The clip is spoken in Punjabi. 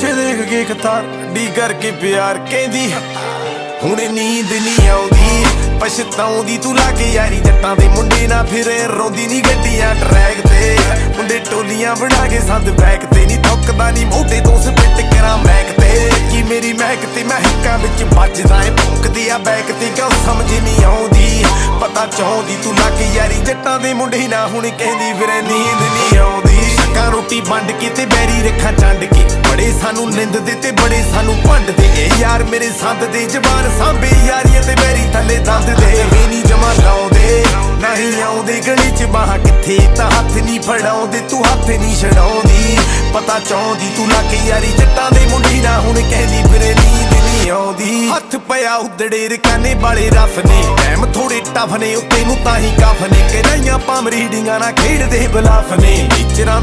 ਪਿੱਛੇ ਦੇਖ ਕੇ ਕਤਾਰ ਡੀ ਕਰਕੇ ਪਿਆਰ ਕਹਿੰਦੀ, ਹੁਣ ਨੀਂਦ ਨਹੀਂ ਆਉਂਦੀ, ਪਛਤਾਉਂਦੀ ਤੂੰ ਲਾ ਯਾਰੀ, ਜੱਟਾਂ ਦੇ ਮੁੰਡੇ ਨਾ ਫਿਰੇ, ਰੋਂਦੀ ਨਹੀਂ ਗੱਡੀਆਂ ਟਰੈਕ ਤੇ। ਮੁੰਡੇ ਟੋਲੀਆਂ ਬਣਾ ਕੇ ਸੰਦ ਬੈਕ ਤੇ ਨਹੀਂ ਥੁੱਕਦਾ ਨਹੀਂ ਮੋਢੇ ਤੋਂ ਸਪਿੱਟ ਕਰਾਂ ਮੈਕ ਤੇ। ਕੀ ਮੇਰੀ ਮਹਿਕ ਤੇ ਮਹਿਕਾਂ ਵਿੱਚ ਵੱਜਦਾ ਏ, ਭੁੱਕਦੀ ਆ ਬੈਕ ਤੇ, ਕਿਉਂ ਸਮਝ ਨਹੀਂ ਆਉਂਦੀ? ਪਤਾ ਚਾਹੁੰਦੀ ਤੂੰ ਲਾ ਕੇ ਯਾਰੀ, ਜੱਟਾਂ ਦੇ ਮੁੰਡੇ ਨਾ ਹੁਣ ਕਹਿੰਦੀ ਫਿਰੇ ਨੀਂਦ ਨਹੀਂ ਆਉਂਦੀ। ਵੰਡ ਕੇ ਤੇ ਬੈਰੀ ਰੱਖਾਂ ਚੰਡ ਕੇ। ਬੜੇ ਸਾਨੂੰ ਨਿੰਦਦੇ ਤੇ ਬੜੇ ਸਾਨੂੰ ਭੰਡਦੇ ਇਹ ਯਾਰ ਮੇਰੇ ਸੰਦ ਦੇ ਜ਼ਬਾਨ ਸਾਂਭੇ ਯਾਰੀਆਂ ਤੇ ਬੈਰੀ ਥੱਲੇ ਦੰਦ ਦੇ। ਨਹੀਂ ਜਮਾ ਲਾਉਂਦੇ ਨਹੀਂ ਆਉਂਦੇ ਗਲੀ ਚ। ਬਾਹਾਂ ਕਿੱਥੇ, ਤਾਂ ਹੱਥ ਨਹੀਂ ਫੜਾਉਂਦੇ, ਤੂੰ ਹੱਥ ਨਹੀਂ ਛਡਾਉਂਦੀ। ਪਤਾ ਚਾਹੁੰਦੀ ਤੂੰ ਲੱਗ ਯਾਰੀ ਜੱਟਾਂ ਦੇ ਮੁੰਡੀ ਨਾ। ਹੁਣ ਕਹਿੰਦੀ ਫਿਰੇ ਨੀਂਦ ਨਹੀਂ ਆਉਂਦੀ। ਹੱਥ ਪਿਆ ਉਦੜੇ ਰਕਾਨੇ ਵਾਲੇ ਰਫ ਨੇ। ਟਾਈਮ ਥੋੜੇ ਟਫ ਨੇ, ਉੱਤੇ ਨੂੰ ਤਾਂ ਹੀ ਕਫ ਨੇ। ਕਿਹੜੀਆਂ ਪਾਮ ਰੀਡਿੰਗਾਂ ਨਾਲ ਖੇਡਦੇ ਬਲਾਫ ਨੇ। ਟੀਚਰਾਂ